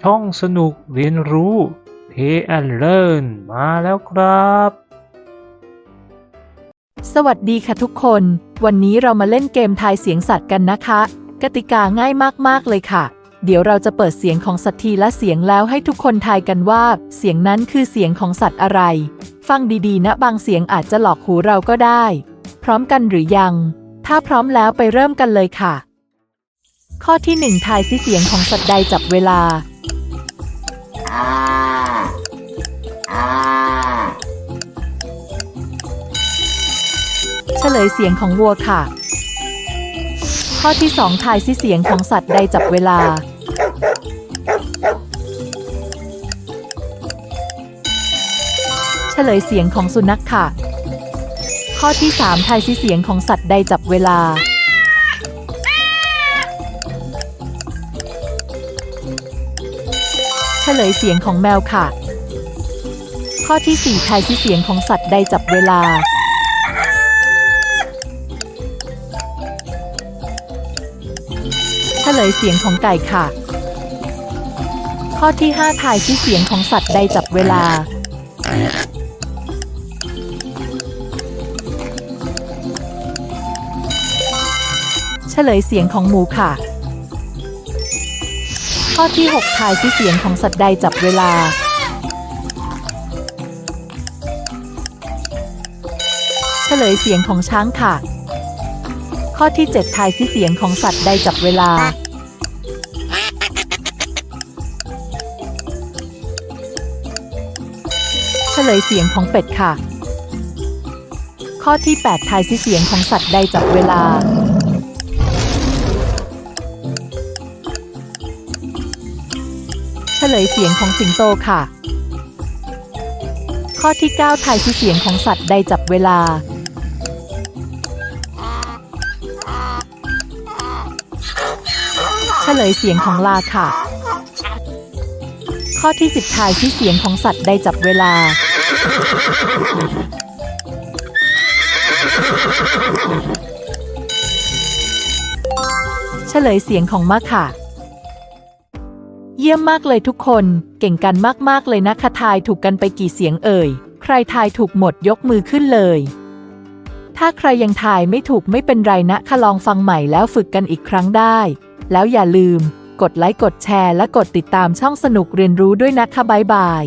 ช่องสนุกเรียนรู้ Pay and Learn มาแล้วครับ สวัสดีค่ะทุกคน วันนี้เรามาเล่นเกมทายเสียงสัตว์กันนะคะ กติกาง่ายมาก ๆ เลยค่ะ เดี๋ยวเราจะเปิดเสียงของสัตว์ทีละเสียงแล้วให้ทุกคนทายกันว่า เสียงนั้นคือเสียงของสัตว์อะไร ฟังดีๆ นะบางเสียงอาจจะหลอกหูเราก็ได้ พร้อมกันหรือยัง ถ้าพร้อมแล้วไปเริ่มกันเลยค่ะข้อที่หนึ่งทายซิเสียงของสัตว์ใดจับเวลา เฉลยเสียงของวัวค่ะ ข้อที่สองทายซิเสียงของสัตว์ใดจับเวลา เฉลยเสียงของสุนัขค่ะ ข้อที่สามทายซิเสียงของสัตว์ใดจับเวลา เฉลยเสียงของแมวค่ะ ข้อที่สี่ทายซิเสียงของสัตว์ใดจับเวลา เฉลยเสียงของไก่ค่ะ ข้อที่ 5 ทายที่เสียงของสัตว์ใดจับเวลา เฉลยเสียงของหมูค่ะ ข้อที่6ทายที่เสียงของสัตว์ใดจับเวลา เฉลยเสียงของช้างค่ะ ข้อที่7ทายซิเสียงของสัตว์ใดจับเวลา เฉลยเสียงของเป็ดค่ะ ข้อที่8ทายซิเสียงของสัตว์ใดจับเวลา ลยเสียงของสิงโตค่ะ ข้อที่ 9 ทายซิเสียงของสัตว์ใดจับเวลา เฉลยเสียงของลาค่ะ ข้อที่สิบทายที่เสียงของสัตว์ได้จับเวลา เฉลยเสียงของมะค่ะ เยี่ยมมากเลยทุกคน เก่งกันมากๆเลยนะคะทายถูกกันไปกี่เสียงเอ่ย ใครทายถูกหมดยกมือขึ้นเลย ถ้าใครยังทายไม่ถูกไม่เป็นไรนะคะลองฟังใหม่แล้วฝึกกันอีกครั้งได้ แล้วอย่าลืม กดไลค์กดแชร์และกดติดตามช่องสนุกเรียนรู้ด้วยนะคะบ๊ายบาย